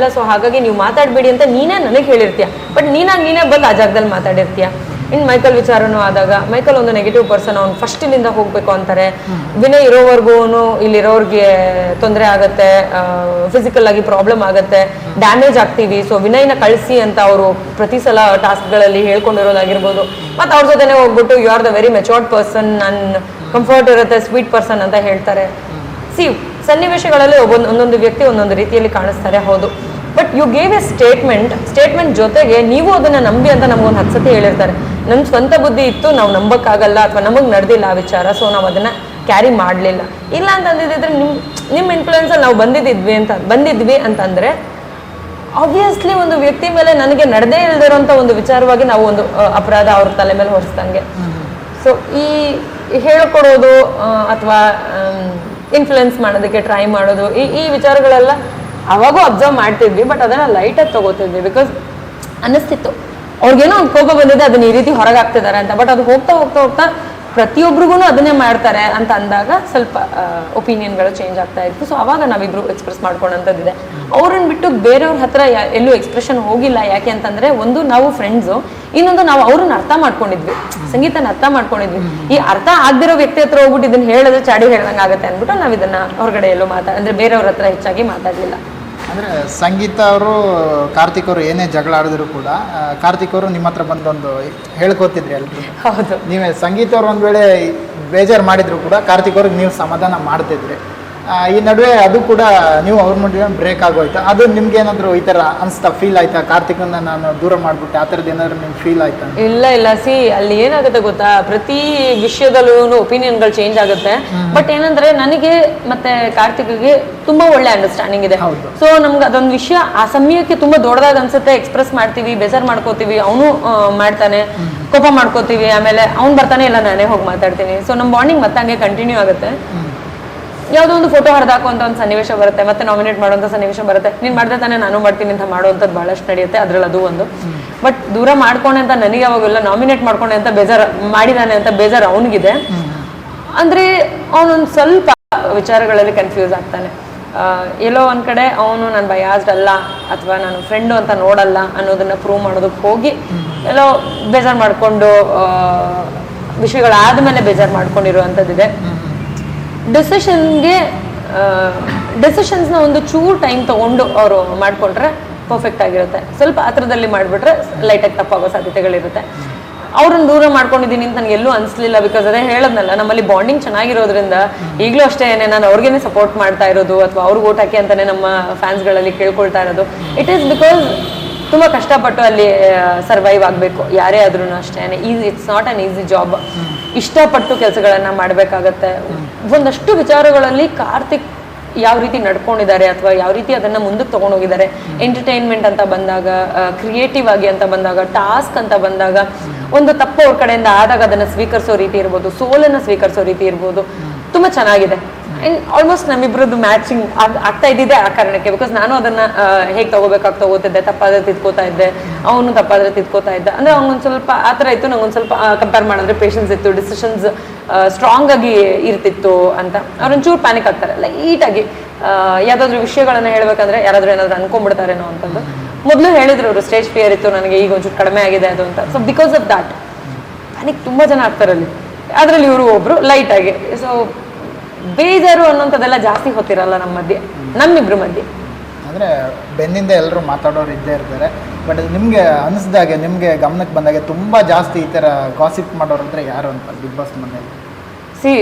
ಇಲ್ಲ ಸೊ ಹಾಗಾಗಿ ನೀವು ಮಾತಾಡಬೇಡಿ ಅಂತ ನೀನೇ ನನಗೆ ಹೇಳಿರ್ತೀಯ. ಬಟ್ ನೀನಾಗಿ ನೀನೇ ಬಂದು ಆ ಜಾಗದಲ್ಲಿ ಮಾತಾಡಿರ್ತೀಯ. ಇನ್ನು ಮೈಕಲ್ ವಿಚಾರನೂ ಆದಾಗ ಮೈಕಲ್ ಒಂದು ನೆಗೆಟಿವ್ ಪರ್ಸನ್ ಅವ್ನು ಫಸ್ಟ್ ಇಲ್ಲಿಂದ ಹೋಗ್ಬೇಕು ಅಂತಾರೆ. ವಿನಯ್ ಇರೋವರೆಗೂ ಇಲ್ಲಿರೋರಿಗೆ ತೊಂದರೆ ಆಗತ್ತೆ ಫಿಸಿಕಲ್ ಆಗಿ ಪ್ರಾಬ್ಲಮ್ ಆಗುತ್ತೆ ಡ್ಯಾಮೇಜ್ ಆಗ್ತೀವಿ. ಸೊ ವಿನಯ್ನ ಕಳಿಸಿ ಅಂತ ಅವರು ಪ್ರತಿ ಸಲ ಟಾಸ್ಕ್ಗಳಲ್ಲಿ ಹೇಳ್ಕೊಂಡಿರೋದಾಗಿರ್ಬೋದು. ಮತ್ತು ಅವ್ರ ಜೊತೆನೆ ಹೋಗ್ಬಿಟ್ಟು you are the very matured person ನನ್ನ ಕಂಫರ್ಟ್ ಇರುತ್ತೆ ಸ್ವೀಟ್ ಪರ್ಸನ್ ಅಂತ ಹೇಳ್ತಾರೆ. ಸಿ ಸನ್ನಿವೇಶಗಳಲ್ಲಿ ಒಬ್ಬೊಂದು ಒಂದೊಂದು ವ್ಯಕ್ತಿ ಒಂದೊಂದು ರೀತಿಯಲ್ಲಿ ಕಾಣಿಸ್ತಾರೆ ಹೌದು. You gave a statement statement ಜೊತೆಗೆ ನೀವು ಅದನ್ನ ನಂಬಿ ಅಂತ ನಮ್ಗೊಂದು ಹತ್ತು ಸತಿ ಹೇಳಿರ್ತಾರೆ. ನಮ್ಮ ಸ್ವಂತ ಬುದ್ಧಿ ಇತ್ತು ನಾವು ನಂಬಕ್ಕಾಗಲ್ಲ ಅಥವಾ ನಮಗೆ ನಡೆದಿಲ್ಲ ಆ ವಿಚಾರ ಸೊ ನಾವು ಅದನ್ನ ಕ್ಯಾರಿ ಮಾಡಲಿಲ್ಲ. ಇಲ್ಲ ಅಂತ ಅಂದಿದ್ರೆ ನಿಮ್ ನಿಮ್ಮ ಇನ್ಫ್ಲೂಯೆನ್ಸ್ ನಾವು ಬಂದಿದ್ವಿ ಅಂತ ಬಂದಿದ್ವಿ ಅಂತಂದ್ರೆ ಆಬ್ವಿಯಸ್ಲಿ ಒಂದು ವ್ಯಕ್ತಿ ಮೇಲೆ ನನಗೆ ನಡೆದೇ ಇಲ್ದಿರೋಂಥ ಒಂದು ವಿಚಾರವಾಗಿ ನಾವು ಒಂದು ಅಪರಾಧ ಅವ್ರ ತಲೆ ಮೇಲೆ ಹೊರಿಸ್ದಂಗೆ. ಸೊ ಈ ಹೇಳ್ಕೊಡೋದು ಅಥವಾ ಇನ್ಫ್ಲುಯೆನ್ಸ್ ಮಾಡೋದಕ್ಕೆ ಟ್ರೈ ಮಾಡೋದು ಈ ಈ ವಿಚಾರಗಳೆಲ್ಲ ಅವಾಗೂ ಅಬ್ಸರ್ವ್ ಮಾಡ್ತಿದ್ವಿ ಬಟ್ ಅದನ್ನ ಲೈಟಾಗಿ ತಗೋತಿದ್ವಿ ಬಿಕಾಸ್ ಅನ್ನಿಸ್ತಿತ್ತು ಅವ್ರಿಗೇನೋ ಒಂದು ಕೋಪ ಬಂದಿದೆ, ಅದನ್ನ ಈ ರೀತಿ ಹೊರಗಾಗ್ತಿದ್ದಾರೆ ಅಂತ. ಬಟ್ ಅದು ಹೋಗ್ತಾ ಹೋಗ್ತಾ ಹೋಗ್ತಾ ಪ್ರತಿಯೊಬ್ಬರಿಗೂ ಅದನ್ನೇ ಮಾಡ್ತಾರೆ ಅಂತ ಅಂದಾಗ ಸ್ವಲ್ಪ ಒಪಿನಿಯನ್ಗಳು ಚೇಂಜ್ ಆಗ್ತಾ ಇತ್ತು. ಸೊ ಅವಾಗ ನಾವಿಬ್ರು ಎಕ್ಸ್ಪ್ರೆಸ್ ಮಾಡ್ಕೊಂಡಂಥದ್ದಿದೆ. ಅವ್ರನ್ನ ಬಿಟ್ಟು ಬೇರೆಯವ್ರ ಹತ್ರ ಎಲ್ಲೂ ಎಕ್ಸ್ಪ್ರೆಷನ್ ಹೋಗಿಲ್ಲ. ಯಾಕೆ ಅಂತಂದ್ರೆ ಒಂದು ನಾವು ಫ್ರೆಂಡ್ಸು ಇನ್ನೊಂದು ನಾವು ಅವ್ರನ್ನ ಅರ್ಥ ಮಾಡ್ಕೊಂಡಿದ್ವಿ. ಸಂಗೀತನ ಅರ್ಥ ಮಾಡ್ಕೊಂಡಿದ್ವಿ. ಈ ಅರ್ಥ ಆಗದಿರೋ ವ್ಯಕ್ತಿ ಹತ್ರ ಹೋಗ್ಬಿಟ್ಟು ಇದನ್ನ ಹೇಳಿದ್ರೆ ಚಾಡಿ ಹೇಳ್ದಂಗೆ ಆಗುತ್ತೆ ಅಂದ್ಬಿಟ್ಟು ನಾವು ಇದನ್ನ ಹೊರಗಡೆ ಎಲ್ಲೂ ಮಾತಾಡ ಅಂದ್ರೆ ಬೇರೆಯವ್ರ ಹತ್ರ ಹೆಚ್ಚಾಗಿ ಮಾತಾಡಲಿಲ್ಲ. ಅಂದರೆ ಸಂಗೀತ ಅವರು ಕಾರ್ತಿಕ್ ಅವರು ಏನೇ ಜಗಳ ಆಡಿದ್ರು ಕೂಡ ಕಾರ್ತಿಕ್ ಅವರು ನಿಮ್ಮ ಹತ್ರ ಬಂದೊಂದು ಹೇಳ್ಕೊತಿದ್ರಿ ಎಲ್ರು ಹೌದು. ನೀವೇ ಸಂಗೀತ ಅವರು ಒಂದು ವೇಳೆ ಬೇಜಾರು ಮಾಡಿದ್ರು ಕೂಡ ಕಾರ್ತಿಕ್ ಅವ್ರಿಗೆ ನೀವು ಸಮಾಧಾನ ಮಾಡ್ತಿದ್ರಿ. ಈ ನಡುವೆ ಅದು ಕೂಡ ನೀವು ಅವ್ರ ಮುಂದೆ ಬ್ರೇಕ್ ಆಗೋಯ್ತು. ಅದು ನಿಮ್ಗೆ ಏನಾದ್ರು ಈ ತರ ಅನ್ಸ್ತಾ ಫೀಲ್ ಆಯ್ತಾ? ಕಾರ್ತಿಕ್ನ ನಾನು ದೂರ ಮಾಡ್ಬಿಟ್ಟೆ. ಆ ಥರದ್ದು ಏನಾದ್ರು ನಿಮ್ಗೆ ಫೀಲ್ ಆಯ್ತಾ? ಇಲ್ಲ ಇಲ್ಲ. ಸಿ ಅಲ್ಲಿ ಏನಾಗುತ್ತೆ ಗೊತ್ತಾ? ಪ್ರತಿ ವಿಷಯದಲ್ಲೂ ಒಪಿನಿಯನ್ಗಳು ಚೇಂಜ್ ಆಗುತ್ತೆ. ಬಟ್ ಏನಂದ್ರೆ ನನಗೆ ಮತ್ತೆ ಕಾರ್ತಿಕ್ಗೆ ತುಂಬಾ ಒಳ್ಳೆ ಅಂಡರ್ಸ್ಟ್ಯಾಂಡಿಂಗ್ ಇದೆ. ಹೌದು. ಸೊ ನಮ್ಗೆ ಅದೊಂದು ವಿಷಯ ಆ ಸಮಯಕ್ಕೆ ತುಂಬಾ ದೊಡ್ಡದಾಗ ಅನ್ಸುತ್ತೆ. ಎಕ್ಸ್ಪ್ರೆಸ್ ಮಾಡ್ತೀವಿ ಬೇಜಾರ್ ಮಾಡ್ಕೋತೀವಿ. ಅವನು ಮಾಡ್ತಾನೆ. ಕೋಪ ಮಾಡ್ಕೋತೀವಿ. ಆಮೇಲೆ ಅವ್ನು ಬರ್ತಾನೆ ಇಲ್ಲ ನಾನೇ ಹೋಗಿ ಮಾತಾಡ್ತೀನಿ. ಸೊ ನಮ್ಮ ಬಾಂಡಿಂಗ್ ಮತ್ತೆ ಹಂಗೆ ಕಂಟಿನ್ಯೂ ಆಗುತ್ತೆ ಯಾವುದೋ ಒಂದು ಫೋಟೋ ಹರಿದಾಕುವಂತ ಒಂದು ಸನ್ನಿವೇಶ ಬರುತ್ತೆ ಮತ್ತೆ ನಾಮಿನೇಟ್ ಮಾಡುವಂತ ಸನ್ನಿವೇಶ ಬರುತ್ತೆ. ನೀನ್ ಮಾಡ್ದೆ ತಾನೇ ನಾನು ಮಾಡ್ತೀನಿ ಅಂತ ಮಾಡುವಂಥದ್ದು ಬಹಳಷ್ಟು ನಡೆಯುತ್ತೆ ಅದ್ರಲ್ಲಿ ಅದು ಒಂದು. ಬಟ್ ದೂರ ಮಾಡ್ಕೊಂಡೆ ಅಂತ ನನಗೆ ಯಾವಾಗೆಲ್ಲ ನಾಮಿನೇಟ್ ಮಾಡ್ಕೊಂಡೆ ಅಂತ ಬೇಜಾರ್ ಮಾಡಿದಾನೆ ಅಂತ ಬೇಜಾರ್ ಅವನಿಗಿದೆ. ಅಂದ್ರೆ ಅವನೊಂದು ಸ್ವಲ್ಪ ವಿಚಾರಗಳಲ್ಲಿ ಕನ್ಫ್ಯೂಸ್ ಆಗ್ತಾನೆ. ಎಲ್ಲೋ ಒಂದ್ ಕಡೆ ಅವನು ನಾನು ಬಯಾಸ್ಡ್ ಅಲ್ಲ ಅಥವಾ ನಾನು ಫ್ರೆಂಡು ಅಂತ ನೋಡಲ್ಲ ಅನ್ನೋದನ್ನ ಪ್ರೂವ್ ಮಾಡೋದಕ್ಕೆ ಹೋಗಿ ಎಲ್ಲೋ ಬೇಜಾರ್ ಮಾಡ್ಕೊಂಡು ಆ, ವಿಷಯಗಳಾದ್ಮೇಲೆ ಬೇಜಾರ್ ಮಾಡ್ಕೊಂಡಿರುವಂಥದ್ದಿದೆ. ಡೆಸಿಷನ್ಗೆ ಡೆಸಿಷನ್ಸ್ನ ಒಂದು ಚೂರು ಟೈಮ್ ತಗೊಂಡು ಅವರು ಮಾಡಿಕೊಂಡ್ರೆ ಪರ್ಫೆಕ್ಟ್ ಆಗಿರುತ್ತೆ. ಸ್ವಲ್ಪ ಹತ್ರದಲ್ಲಿ ಮಾಡಿಬಿಟ್ರೆ ಲೈಟಾಗಿ ತಪ್ಪಾಗೋ ಸಾಧ್ಯತೆಗಳಿರುತ್ತೆ. ಅವ್ರನ್ನ ದೂರ ಮಾಡ್ಕೊಂಡಿದ್ದೀನಿ ಅಂತ ನನಗೆ ಎಲ್ಲೂ ಅನಿಸ್ಲಿಲ್ಲ ಬಿಕಾಸ್ ಅದೇ ಹೇಳದ್ನಲ್ಲ, ನಮ್ಮಲ್ಲಿ ಬಾಂಡಿಂಗ್ ಚೆನ್ನಾಗಿರೋದ್ರಿಂದ ಈಗಲೂ ಅಷ್ಟೇ ನಾನು ಅವ್ರಿಗೇನೆ ಸಪೋರ್ಟ್ ಮಾಡ್ತಾ ಇರೋದು ಅಥವಾ ಅವ್ರಿಗೆ ಓಟ್ ಹಾಕಿ ಅಂತಲೇ ನಮ್ಮ ಫ್ಯಾನ್ಸ್ಗಳಲ್ಲಿ ಕೇಳ್ಕೊಳ್ತಾ ಇರೋದು. ಇಟ್ ಈಸ್ ಬಿಕಾಸ್ ತುಂಬ ಕಷ್ಟಪಟ್ಟು ಅಲ್ಲಿ ಸರ್ವೈವ್ ಆಗಬೇಕು. ಯಾರೇ ಆದ್ರೂ ಅಷ್ಟೇ easy it's not an easy job ಇಷ್ಟಪಟ್ಟು ಕೆಲಸಗಳನ್ನ ಮಾಡಬೇಕಾಗತ್ತೆ. ಒಂದಷ್ಟು ವಿಚಾರಗಳಲ್ಲಿ ಕಾರ್ತಿಕ್ ಯಾವ ರೀತಿ ನಡ್ಕೊಂಡಿದ್ದಾರೆ ಅಥವಾ ಯಾವ ರೀತಿ ಅದನ್ನ ಮುಂದಕ್ಕೆ ತಗೊಂಡೋಗಿದ್ದಾರೆ. ಎಂಟರ್ಟೈನ್ಮೆಂಟ್ ಅಂತ ಬಂದಾಗ ಕ್ರಿಯೇಟಿವ್ ಆಗಿ ಅಂತ ಬಂದಾಗ ಟಾಸ್ಕ್ ಅಂತ ಬಂದಾಗ, ಒಂದು ತಪ್ಪು ಅವ್ರ ಕಡೆಯಿಂದ ಆದಾಗ ಅದನ್ನ ಸ್ವೀಕರಿಸೋ ರೀತಿ ಇರ್ಬೋದು, ಸೋಲನ್ನ ಸ್ವೀಕರಿಸೋ ರೀತಿ ಇರ್ಬೋದು. ತುಂಬಾ ಚೆನ್ನಾಗಿದೆ. ಆಲ್ಮೋಸ್ಟ್ ನಮ್ಮಿಬ್ರದ್ದು ಮ್ಯಾಚಿಂಗ್ ಆಗ್ತಾ ಇದ್ದಿದೆ ಆ ಕಾರಣಕ್ಕೆ ಬಿಕಾಸ್ ನಾನು ಅದನ್ನ ಹೇಗೆ ತಗೋಬೇಕಾಗಿ ತಗೋತಿದ್ದೆ, ತಪ್ಪಾದ್ರೆ ತಿದ್ಕೋತಾ ಇದ್ದೆ, ಅವನು ತಪ್ಪಾದ್ರೆ ತಿದ್ಕೋತಾ ಇದ್ದ. ಅಂದ್ರೆ ಅವ್ನಿಗೊಂದು ಸ್ವಲ್ಪ ಆ ಥರ ಇತ್ತು ನಂಗೊಂದು ಸ್ವಲ್ಪ ಕಂಪೇರ್ ಮಾಡಿದ್ರೆ ಪೇಷನ್ಸ್ ಇತ್ತು ಡಿಸಿಷನ್ಸ್ ಸ್ಟ್ರಾಂಗ್ ಆಗಿ ಇರ್ತಿತ್ತು ಅಂತ. ಅವ್ರೊಂಚೂರು ಪ್ಯಾನಿಕ್ ಆಗ್ತಾರೆ ಲೈಟಾಗಿ ಯಾವ್ದಾದ್ರು ವಿಷಯಗಳನ್ನ ಹೇಳ್ಬೇಕಂದ್ರೆ ಯಾರಾದ್ರೂ ಏನಾದ್ರು ಅನ್ಕೊಂಡ್ಬಿಡ್ತಾರೇನೋ ಅಂತಂದು ಮೊದಲು ಹೇಳಿದ್ರು ಅವರು ಸ್ಟೇಜ್ ಫಿಯರ್ ಇತ್ತು, ನನಗೆ ಈಗ ಒಂಚೂರು ಕಡಿಮೆ ಆಗಿದೆ ಅದು ಅಂತ. So because of that panic ತುಂಬಾ ಜನ ಆಗ್ತಾರೆ ಅಲ್ಲಿ. ಅದ್ರಲ್ಲಿ ಇವರು ಒಬ್ರು ಲೈಟ್ ಆಗಿ. ಸೊ ಬೇಜಾರು ಅನ್ನೋಂಥದ್ದೆಲ್ಲ ಜಾಸ್ತಿ ಹೊತ್ತಿರಲ್ಲ ನಮ್ಮ ಮಧ್ಯೆ ನಮ್ಮಿಬ್ರ ಮಧ್ಯೆ. ಅಂದರೆ ಬೆನ್ನಿಂದ ಎಲ್ಲರೂ ಮಾತಾಡೋರು ಇದ್ದೇ ಇರ್ತಾರೆ ಬಟ್ ನಿಮಗೆ ಅನಿಸ್ದಾಗೆ ನಿಮಗೆ ಗಮನಕ್ಕೆ ಬಂದಾಗೆ ತುಂಬ ಜಾಸ್ತಿ ಈ ಥರ ಗಾಸಿಪ್ ಮಾಡೋರು ಅಂದರೆ ಯಾರು ಅಂತ ಬಿಗ್ ಬಾಸ್ ಮನೆಯಲ್ಲಿ? ಸಿ